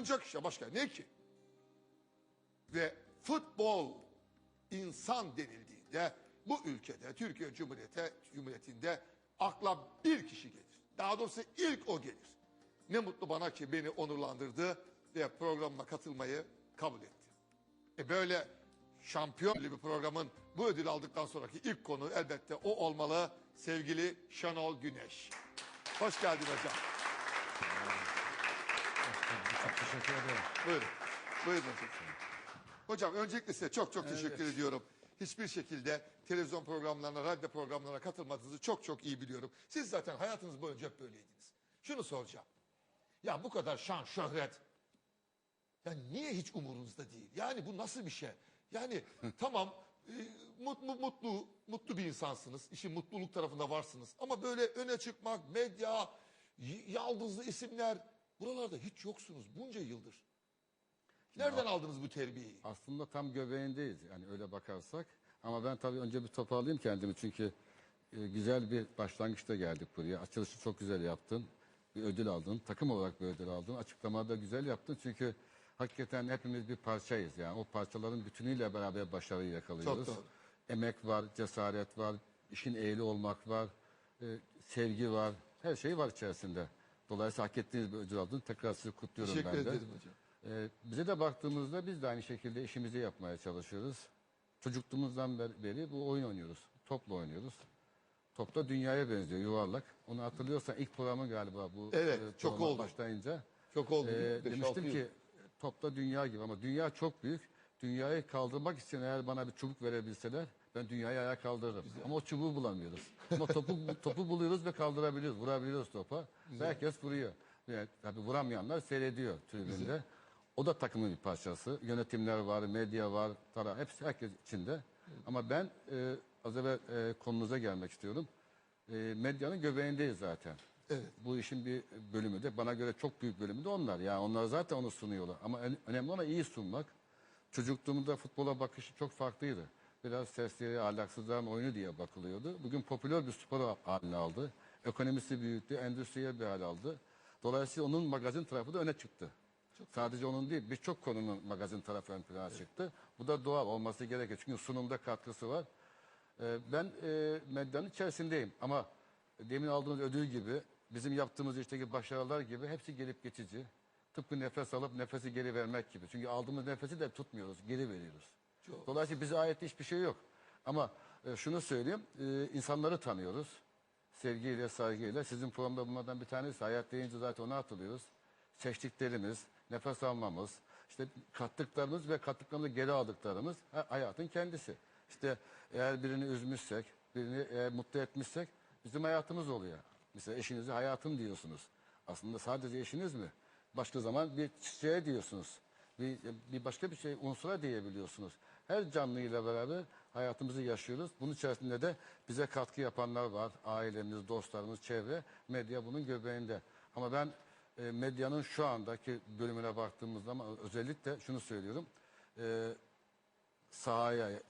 oyuncak işte başka ne ki? Ve futbol insan denildiğinde bu ülkede Türkiye Cumhuriyeti, Cumhuriyeti'nde akla bir kişi gelir. Daha doğrusu ilk o gelir. Ne mutlu bana ki beni onurlandırdı ve programıma katılmayı kabul etti. E böyle şampiyon bir programın bu ödülü aldıktan sonraki ilk konu elbette o olmalı sevgili Şenol Güneş. Hoş geldin hocam. Teşekkür ederim. Buyurun. Buyurun hocam. Hocam öncelikle size çok çok teşekkür ediyorum. Hiçbir şekilde televizyon programlarına, radyo programlarına katılmadığınızı çok çok iyi biliyorum. Siz zaten hayatınız boyunca hep böyleydiniz. Şunu soracağım. Ya bu kadar şan, şöhret. Ya niye hiç umurunuzda değil? Yani bu nasıl bir şey? Yani tamam e, mutlu mutlu mutlu bir insansınız. İşin mutluluk tarafında varsınız. Ama böyle öne çıkmak, medya, y- yaldızlı isimler buralarda hiç yoksunuz bunca yıldır. Nereden aldınız bu terbiyeyi? Aslında tam göbeğindeyiz yani öyle bakarsak. Ama ben tabii önce bir toparlayayım kendimi çünkü e, güzel bir başlangıçta geldik buraya. Açılışı çok güzel yaptın. Bir ödül aldın. Takım olarak bir ödül aldın. Açıklamayı da güzel yaptın çünkü hakikaten hepimiz bir parçayız. Yani o parçaların bütünüyle beraber başarıyı yakalıyoruz. Çok doğru. Emek var, cesaret var, işin ehli olmak var, e, sevgi var. Her şey var içerisinde. Dolayısıyla hak ettiğiniz bir ödül aldın. Tekrar sizi kutluyorum Teşekkür ben de. ederim hocam. Ee, bize de baktığımızda biz de aynı şekilde işimizi yapmaya çalışıyoruz. Çocukluğumuzdan beri- beri bu oyun oynuyoruz. Topla oynuyoruz. Top da dünyaya benziyor yuvarlak. Onu hatırlıyorsan ilk programı galiba bu Evet, e, çok program oldu. başlayınca. Çok oldu. e, Beş, altı demiştim yıl. ki topta dünya gibi ama dünya çok büyük. Dünyayı kaldırmak için eğer bana bir çubuk verebilseler ben dünyayı ayağa kaldırırım. Ama o çubuğu bulamıyoruz. Ama topu topu buluyoruz ve kaldırabiliyoruz. Vurabiliyoruz topa. Ve herkes vuruyor. Yani, tabii vuramayanlar seyrediyor tribünde. O da takımın bir parçası. Yönetimler var, medya var, taraf hepsi herkes içinde. Ama ben e, az evvel e, konunuza gelmek istiyorum. E, medyanın göbeğindeyiz zaten. Evet. Bu işin bir bölümü de bana göre çok büyük bölümü de onlar. Yani onlar zaten onu sunuyorlar. Ama en- önemli olan iyi sunmak. Çocukluğumda futbola bakışı çok farklıydı. Biraz serseri, ahlaksızların oyunu diye bakılıyordu. Bugün popüler bir spor haline aldı. Ekonomisi büyüttü, endüstriye bir hal aldı. Dolayısıyla onun magazin tarafı da öne çıktı. Sadece onun değil, birçok konunun magazin tarafı ön plana çıktı. Bu da doğal olması gerekir. Çünkü sunumda katkısı var. Ee, Ben e, medyanın içerisindeyim ama demin aldığımız ödül gibi bizim yaptığımız işteki başarılar gibi hepsi gelip geçici. Tıpkı nefes alıp nefesi geri vermek gibi. Çünkü aldığımız nefesi de tutmuyoruz, geri veriyoruz. Dolayısıyla bize ait hiçbir şey yok. Ama e, şunu söyleyeyim, e, insanları tanıyoruz. Sevgiyle, saygıyla. Sizin programda bunlardan bir tanesi. Hayat deyince zaten onu hatırlıyoruz. Seçtiklerimiz, nefes almamız, işte kattıklarımız ve kattıklarımızı geri aldıklarımız ha- hayatın kendisi. İşte eğer birini üzmüşsek, birini eğer mutlu etmişsek bizim hayatımız oluyor. Mesela eşinize hayatım diyorsunuz. Aslında sadece eşiniz mi? Başka zaman bir çiçeğe diyorsunuz. Bir, bir başka bir şey unsura diyebiliyorsunuz. Her canlıyla beraber hayatımızı yaşıyoruz. Bunun içerisinde de bize katkı yapanlar var. Ailemiz, dostlarımız, çevre. Medya bunun göbeğinde. Ama ben e, medyanın şu andaki bölümüne baktığımız zaman özellikle şunu söylüyorum. E, sahaya, e,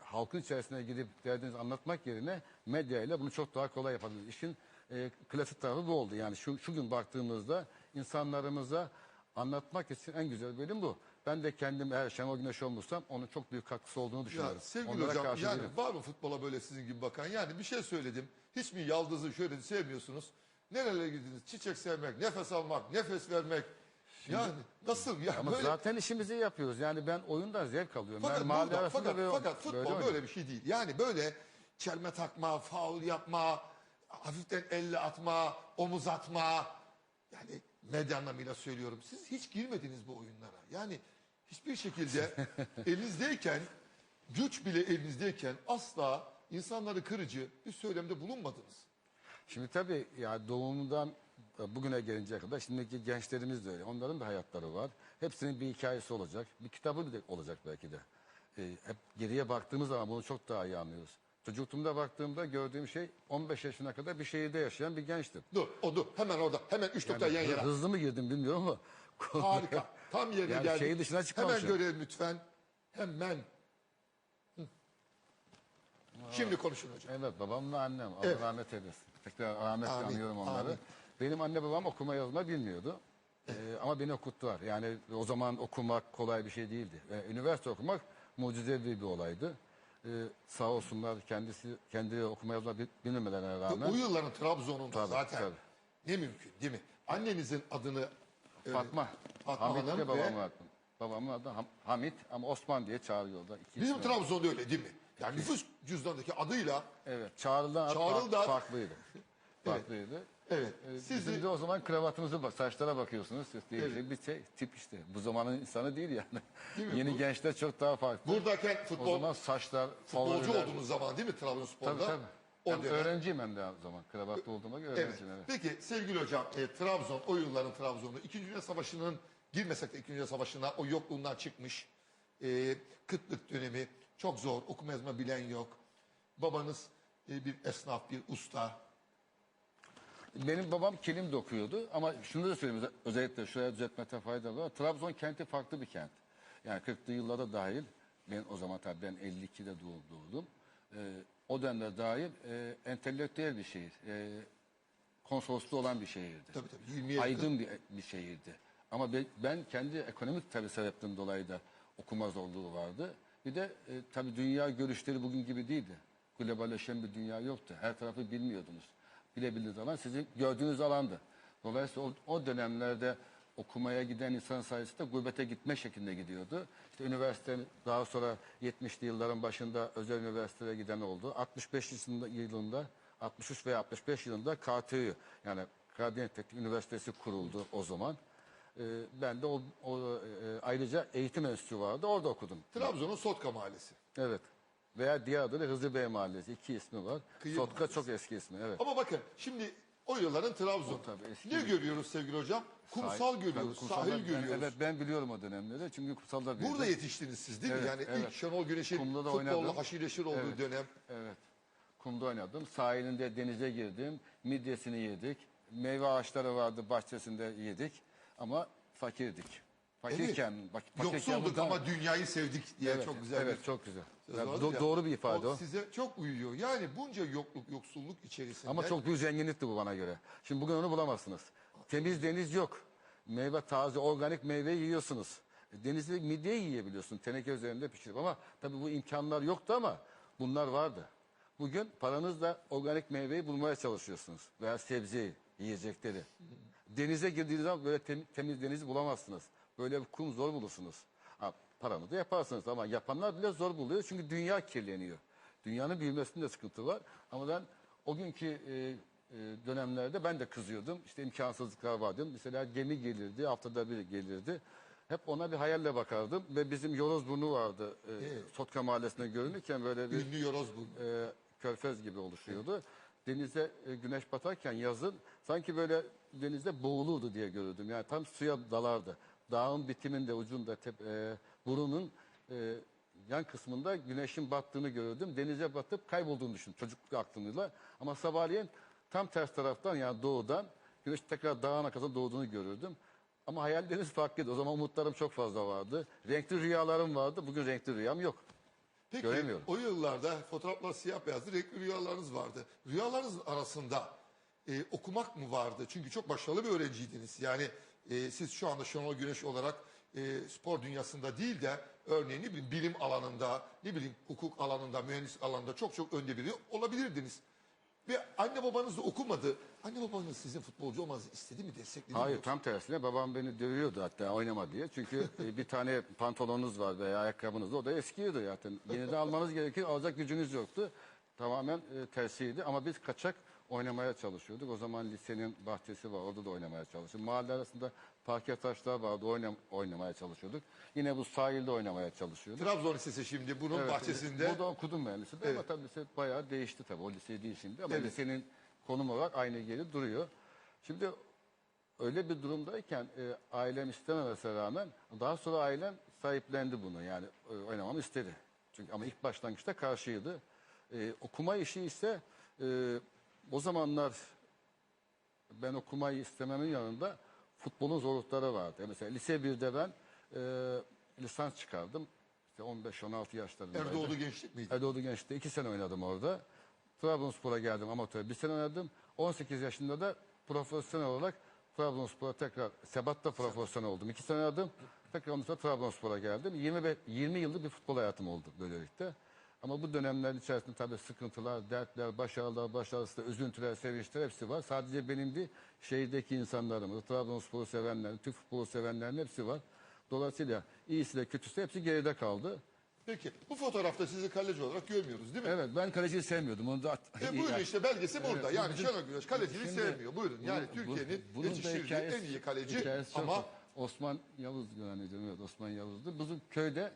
halkın içerisine gidip derdinizi anlatmak yerine medya ile bunu çok daha kolay yapabiliriz. İşin e, klasik tarafı bu oldu. Yani şu, şu gün baktığımızda insanlarımıza anlatmak için en güzel bölüm bu. Ben de kendim eğer Şenol Güneş olmuşsam onun çok büyük katkısı olduğunu Ya düşünüyorum. sevgili Onlara hocam yani değilim. var mı futbola böyle sizin gibi bakan? Yani bir şey söyledim. Hiç mi yaldızı şöyle sevmiyorsunuz? Nerelere girdiniz? Çiçek sevmek, nefes almak, nefes vermek. yani nasıl ya Ama böyle zaten işimizi yapıyoruz. Yani ben oyundan zevk alıyorum. fakat, yani burada- fakat, böyle, fakat futbol böyle böyle, bir şey değil. Yani böyle çelme takma, faul yapma, hafiften elle atma, omuz atma. Yani medya anlamıyla söylüyorum. Siz hiç girmediniz bu oyunlara. Yani hiçbir şekilde elinizdeyken, güç bile elinizdeyken asla insanları kırıcı bir söylemde bulunmadınız. Şimdi tabii ya doğumundan bugüne gelinceye kadar şimdiki gençlerimiz de öyle. Onların da hayatları var. Hepsinin bir hikayesi olacak. Bir kitabı bile olacak belki de. E, hep geriye baktığımız zaman bunu çok daha iyi anlıyoruz. Çocukluğumda baktığımda gördüğüm şey 15 yaşına kadar bir şehirde yaşayan bir gençtim. Dur, o dur. Hemen orada. Hemen üç nokta yan yana. Hızlı mı girdim bilmiyorum ama. Harika. Tam yerine Yani geldik. şehir dışına Hemen çıkmamışım. görelim lütfen. Hemen. Şimdi konuşun hocam. Evet babamla annem. Allah Evet. rahmet eylesin. Tekrar rahmetle Amin, anıyorum onları. amin. Benim anne babam okuma yazma bilmiyordu. Ee, ama beni okuttular. Yani o zaman okumak kolay bir şey değildi. Ve üniversite okumak mucizevi bir olaydı. Ee, sağ olsunlar kendisi kendi okuma yazma bil- bilmemelerine rağmen O yılların Trabzon'unda Tabii, zaten tabii. ne mümkün değil mi? Annenizin adını e, Fatma, Fatma Hamit Hanım diye ve- babamın adı. Babamın adı Ham- Hamit ama Osman diye çağırıyorlar. İki bizim ismi var. Trabzon'da öyle değil mi? Yani nüfus cüzdanındaki adıyla Evet, çağrılan ad fark- farklıydı. Farklıydı. Evet Ee, sizi Bizim de o zaman kravatımızı bak, saçlara bakıyorsunuz. Değişik bir şey, tip işte. Bu zamanın insanı değil yani. Değil mi? Yeni Bu- gençler çok daha farklı. buradayken o futbol zaman saçlar, futbolcu favoriler- olduğunuz zaman değil mi Trabzonspor'da? Tabii tabii. O dönem. öğrenciyim hem de o zaman. Kravatlı olduğuma göre Evet. öğrenciyim. Evet. Peki sevgili hocam e, Trabzon o yılların Trabzon'u 2. Dünya Savaşı'nın girmesek de 2. Dünya Savaşı'na o yokluğundan çıkmış. E, kıtlık dönemi çok zor okuma yazma bilen yok. Babanız e, bir esnaf bir usta. Benim babam kilim dokuyordu ama şunu da söyleyeyim öze- özellikle şuraya düzeltmekte fayda var. Trabzon kenti farklı bir kent. Yani 40'lı yıllara dahil ben o zaman tabii ben 52'de doğ- doğdum. Ee, o dönemde dahil e, entelektüel bir şehir. E, konsolosluğu olan bir şehirdi. Tabii tabii 20'ye yakın. Aydın bir, bir şehirdi. Ama be- ben kendi ekonomik tabii sebepten dolayı da okuma zorluğu vardı. Bir de e, tabii dünya görüşleri bugün gibi değildi. Globalleşen bir dünya yoktu. Her tarafı bilmiyordunuz. Bilebildiğiniz alan sizin gördüğünüz alandı. Dolayısıyla o, o dönemlerde okumaya giden insan sayısı da gurbete gitme şeklinde gidiyordu. İşte üniversite daha sonra 70'li yılların başında özel üniversitelere giden oldu. 65 yılında, yılında 63 veya 65 yılında KTÜ yani Karadeniz Teknik Üniversitesi kuruldu o zaman. Ee, ben de o, o, e, ayrıca eğitim enstitüsü vardı orada okudum. Trabzon'un Sotka Mahallesi. Evet. Veya diğer adı da Hızır Bey Mahallesi. iki ismi var. Kıyı Sotka Mahallesi. çok eski ismi. Evet. Ama bakın şimdi o yılların Trabzon. O tabii eski ne bir- görüyoruz sevgili hocam? Kumsal Sahil- görüyoruz, tabii sahil ben- görüyoruz. evet ben biliyorum o dönemleri çünkü kumsalda büyüdüm. Burada yetiştiniz siz değil mi? Evet, Yani ilk evet. Şenol Güneş'in Kumda da futbolla oynadım. haşir neşir olduğu Evet. dönem. Evet. Kumda oynadım. Sahilinde denize girdim. Midyesini yedik. Meyve ağaçları vardı bahçesinde yedik. Ama fakirdik. Fakirken, bak, fakirken Yoksulduk burada- ama dünyayı sevdik diye evet, çok güzel Evet bir çok güzel. Ya, do- ya. doğru bir ifade o. Size çok uyuyor. Yani bunca yokluk, yoksulluk içerisinde. Ama çok büyük zenginlikti bu bana göre. Şimdi bugün onu bulamazsınız. Temiz deniz yok. Meyve taze, organik meyve yiyorsunuz. Denizde midye yiyebiliyorsun. Teneke üzerinde pişirip ama tabii bu imkanlar yoktu ama bunlar vardı. Bugün paranızla organik meyveyi bulmaya çalışıyorsunuz. Veya sebzeyi, yiyecekleri. Denize girdiğiniz zaman böyle tem- temiz deniz bulamazsınız. Böyle bir kum zor bulursunuz. Paranızı yaparsınız ama yapanlar bile zor buluyor çünkü dünya kirleniyor. Dünyanın büyümesinde sıkıntı var. Ama ben o günkü e, e, dönemlerde ben de kızıyordum. İşte imkansızlıklar vardı. Mesela gemi gelirdi, haftada bir gelirdi. Hep ona bir hayalle bakardım ve bizim Yorozburnu vardı. E, Sotka Mahallesi'nde görünürken böyle bir ünlü Yorozburnu. e, körfez gibi oluşuyordu. Denize e, güneş batarken yazın sanki böyle denizde boğulurdu diye görürdüm. Yani tam suya dalardı. Dağın bitiminde ucunda tep, e, burunun e, yan kısmında güneşin battığını görürdüm. Denize batıp kaybolduğunu düşün çocukluk aklımıyla. Ama sabahleyin tam ters taraftan yani doğudan güneş tekrar dağın arkasında doğduğunu görürdüm. Ama hayalleriniz farklıydı. O zaman umutlarım çok fazla vardı. Renkli rüyalarım vardı. Bugün renkli rüyam yok. Peki Göremiyorum. o yıllarda fotoğraflar siyah beyazdı, renkli rüyalarınız vardı. Rüyalarınızın arasında e, okumak mı vardı? Çünkü çok başarılı bir öğrenciydiniz. Yani e, siz şu anda Şenol Güneş olarak e, spor dünyasında değil de örneğin ne bileyim bilim alanında, ne bileyim hukuk alanında, mühendis alanında çok çok önde biri olabilirdiniz. Ve anne babanız da okumadı. Anne babanız sizin futbolcu olmanızı istedi mi, destekledi mi? Hayır tam tersine babam beni dövüyordu hatta oynama diye. Çünkü e, bir tane pantolonunuz var veya ayakkabınız da o da eskiydi zaten. Yeniden almanız gerekir alacak gücünüz yoktu. Tamamen e, tersiydi ama biz kaçak oynamaya çalışıyorduk. O zaman lisenin bahçesi var orada da oynamaya çalışıyorduk. Mahalle arasında parke taşlar vardı oynam oynamaya çalışıyorduk. Yine bu sahilde oynamaya çalışıyorduk. Trabzon Lisesi şimdi bunun Evet, bahçesinde. Burada okudum ben lisede ama Evet. tabii lise bayağı değişti tabii. O lise değil şimdi ama Evet. lisenin konum olarak aynı yeri duruyor. Şimdi öyle bir durumdayken e, ailem istememesine rağmen daha sonra ailem sahiplendi bunu yani e, oynamamı istedi. Çünkü ama ilk başlangıçta karşıydı. E, okuma işi ise e, o zamanlar ben okumayı istememin yanında futbolun zorlukları vardı. Mesela lise 1'de ben e, lisans çıkardım. İşte 15-16 yaşlarındaydım. Erdoğdu Gençlik miydi? Erdoğdu Genç'te iki sene oynadım orada. Trabzonspor'a geldim amatör bir sene oynadım. 18 yaşında da profesyonel olarak Trabzonspor'a tekrar Sebat'ta profesyonel oldum. İki sene oynadım. Tekrar ondan sonra Trabzonspor'a geldim. 20, ve- 20 yıllık bir futbol hayatım oldu böylelikle. Ama bu dönemler içerisinde tabii sıkıntılar, dertler, başarılar, başarısızlar, üzüntüler, sevinçler hepsi var. Sadece benim değil, şehirdeki insanlarımız, Trabzonspor'u sevenlerin, Türk futbolu sevenlerin hepsi var. Dolayısıyla iyisi de kötüsü de hepsi geride kaldı. Peki bu fotoğrafta sizi kaleci olarak görmüyoruz değil mi? Evet ben kaleciyi sevmiyordum. Onu da at- E buyurun işte belgesi burada. Evet, yani bizim- Şenol Güneş kaleciliği Şimdi sevmiyor. Buyurun. Yani bunun- Türkiye'nin bunun da yetiştirdiği hikayesi- en iyi kaleci hikayesi çok ama var. Osman Yavuz zannediyorum. Evet Osman Yavuz'du. Bizim köyde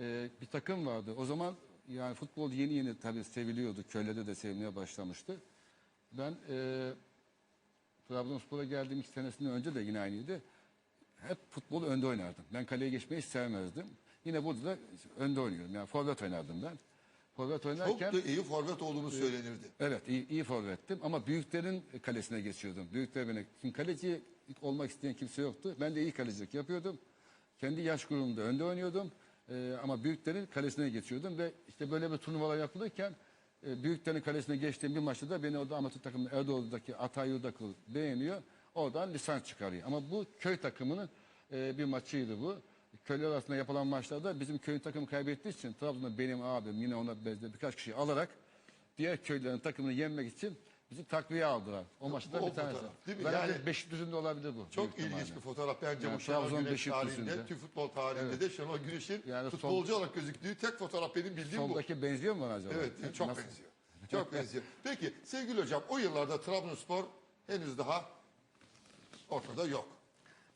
e, bir takım vardı. O zaman yani futbol yeni yeni tabii seviliyordu. Köylerde de sevilmeye başlamıştı. Ben e, Trabzonspor'a geldiğim iki senesinden önce de yine aynıydı. Hep futbolu önde oynardım. Ben kaleye geçmeyi hiç sevmezdim. Yine burada da önde oynuyorum. Yani forvet oynardım ben. Forvet çok oynarken... da iyi forvet olduğunu söylenirdi. Evet iyi, iyi forvettim ama büyüklerin kalesine geçiyordum. Büyükler beni. Şimdi kaleci olmak isteyen kimse yoktu. Ben de iyi kalecilik yapıyordum. Kendi yaş grubumda önde oynuyordum. Ee, ama büyüklerin kalesine geçiyordum ve işte böyle bir turnuvalar yapılırken e, büyüklerin kalesine geçtiğim bir maçta da beni orada amatör takımın Erdoğan'daki Atay Yurdakul beğeniyor. Oradan lisans çıkarıyor. Ama bu köy takımının e, bir maçıydı bu. Köyler arasında yapılan maçlarda bizim köyün takımı kaybettiği için Trabzon'da benim abim yine ona bezde birkaç kişi alarak diğer köylerin takımını yenmek için bizi takviye aldılar. O maçta bir tanesi. fotoğraf, değil mi? Belki Yani- Beşiktaş'ın olabilir bu. Çok büyük ilginç ihtimalle. bir fotoğraf. Bence Yani bu Şenol Trabzon Güneş Beşiktaş'ın tarihinde, da. Türk futbol tarihinde de Şenol Güneş'in Yani futbolcu olarak gözüktüğü tek fotoğraf benim bildiğim bu. Soldaki benziyor mu bana acaba? Evet, çok Nasıl? benziyor. Çok benziyor. Peki sevgili hocam o yıllarda Trabzonspor henüz daha ortada yok.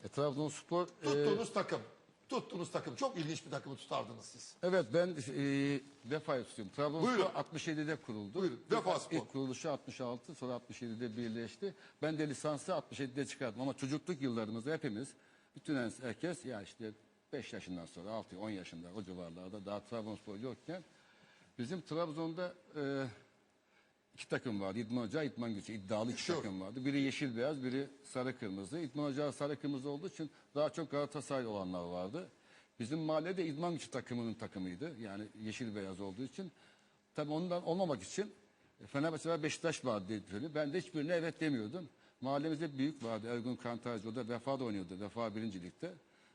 E, Trabzonspor e, Tuttuğunuz takım, tuttuğunuz takım çok ilginç bir takımı tutardınız siz. Evet ben e, Vefa'yı tutuyorum. Trabzonspor Buyurun. 67'de kuruldu. Buyurun, İlk- Vefa Spor. İlk kuruluşu 66 sonra 67'de birleşti. Ben de lisansı 67'de çıkardım ama çocukluk yıllarımızda hepimiz bütün herkes ya işte 5 yaşından sonra 6 10 yaşında o civarlarda daha Trabzonspor yokken bizim Trabzon'da e, iki takım vardı. İdman Hoca, İdman Gücü. iddialı iki Şu. takım vardı. Biri yeşil beyaz, biri sarı kırmızı. İdman Hoca sarı kırmızı olduğu için daha çok Galatasaray olanlar vardı. Bizim mahallede İdman Gücü takımının takımıydı. Yani yeşil beyaz olduğu için. Tabii ondan olmamak için e, Fenerbahçe ve Beşiktaş vardı söylüyor. Ben de hiçbirine evet demiyordum. Mahallemizde büyük vardı. Ergun Kantarcı o da Vefa'da oynuyordu. Vefa birincilikte.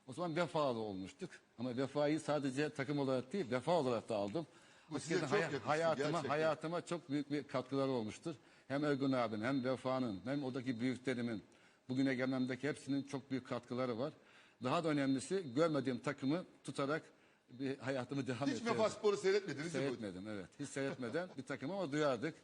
O zaman Vefa'da olmuştuk. Ama Vefa'yı sadece takım olarak değil Vefa olarak da aldım. Hakikaten çok hay- yakıştı hayatıma, gerçekten. hayatıma çok büyük bir katkıları olmuştur. Hem Ergun abinin hem Vefa'nın hem oradaki büyüklerimin bugüne gelmemdeki hepsinin çok büyük katkıları var. Daha da önemlisi görmediğim takımı tutarak bir hayatımı devam Hiç ettirdim. Vefa Spor'u seyretmediniz mi? Seyretmedim evet. Hiç seyretmeden bir takım ama duyardık.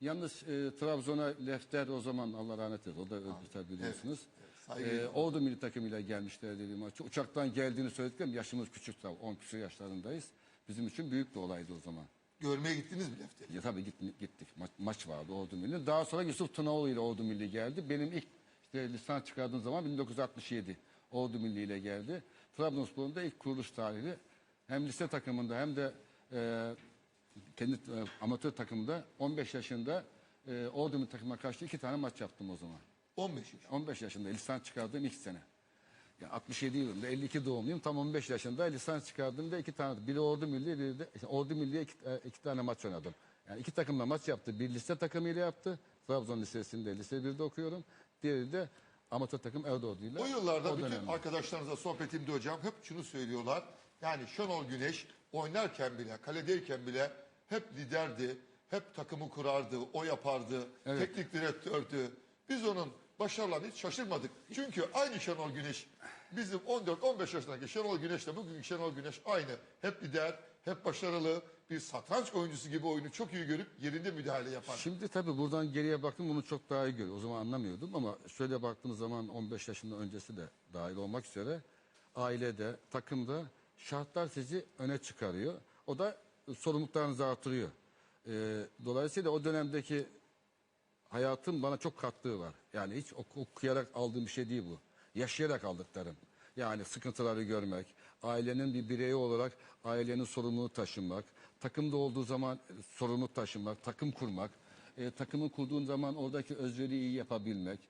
Yalnız e, Trabzon'a Lefter o zaman Allah rahmet eylesin. O da öldü tabii biliyorsunuz. saygıyla. E, Ordu milli takımıyla gelmişlerdi bir maç. Uçaktan geldiğini söyledik ama yaşımız küçük tabii. 10 küsur yaşlarındayız. Bizim için büyük bir olaydı o zaman. Görmeye gittiniz mi Lefter'i? Ya tabii gittik. gittik. Ma- maç vardı Ordu Milli. Daha sonra Yusuf Tunaoğlu ile Ordu Milli geldi. Benim ilk işte lisans çıkardığım zaman 1967 Ordu Milli ile geldi. Trabzonspor'un da ilk kuruluş tarihi hem lise takımında hem de e, kendi e, amatör takımında 15 yaşında e, Ordu Milli takıma karşı iki tane maç yaptım o zaman. 15 yaş. 15 yaşında lisans çıkardığım ilk sene. Ya 67 yılında 52 doğumluyum. Tam 15 yaşında lisans çıkardığımda iki tane biri Ordu Milli biri de işte Ordu Milli'ye iki, e, iki tane maç oynadım. Yani iki takımla maç yaptı. Bir lise takımıyla yaptı. Trabzon Lisesi'nde lise 1'de okuyorum. Diğeri de amatör takım Erdoğdu'yla. O yıllarda O bütün dönemde. arkadaşlarınıza sohbetimde hocam hep şunu söylüyorlar. Yani Şenol Güneş oynarken bile, kaledeyken bile hep liderdi. Hep takımı kurardı, o yapardı, teknik direktördü. Biz onun başarılarına hiç şaşırmadık. Çünkü aynı Şenol Güneş, bizim 14-15 yaşındaki Şenol Güneş'le bugünkü Şenol Güneş aynı. Hep lider, hep başarılı, bir satranç oyuncusu gibi oyunu çok iyi görüp yerinde müdahale yapar. Şimdi tabii buradan geriye baktım bunu çok daha iyi görüyorum. O zaman anlamıyordum ama şöyle baktığım zaman 15 yaşından öncesi de dahil olmak üzere ailede, takımda şartlar sizi öne çıkarıyor. O da sorumluluklarınızı artırıyor. Ee, dolayısıyla o dönemdeki hayatın bana çok kattığı var. Yani hiç ok- okuyarak aldığım bir şey değil bu. Yaşayarak aldıklarım. Yani sıkıntıları görmek, ailenin bir bireyi olarak ailenin sorumluluğunu taşımak, takımda olduğu zaman sorumluluk taşımak, takım kurmak, e, takımı kurduğun zaman oradaki özveriyi iyi yapabilmek.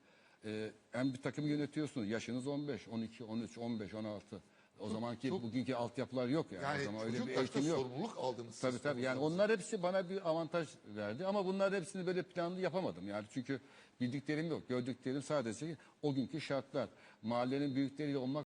E, hem bir takım yönetiyorsunuz, yaşınız 15, 12, 13, 15, 16. O zamanki çok- bugünkü altyapılar yok yani. Yani o zaman öyle bir eğitim yok. sorumluluk aldınız. Tabii tabii yani onlar hepsi bana bir avantaj verdi ama bunlar hepsini böyle planlı yapamadım yani çünkü bildiklerim yok gördüklerim sadece o günkü şartlar mahallenin büyükleriyle olmak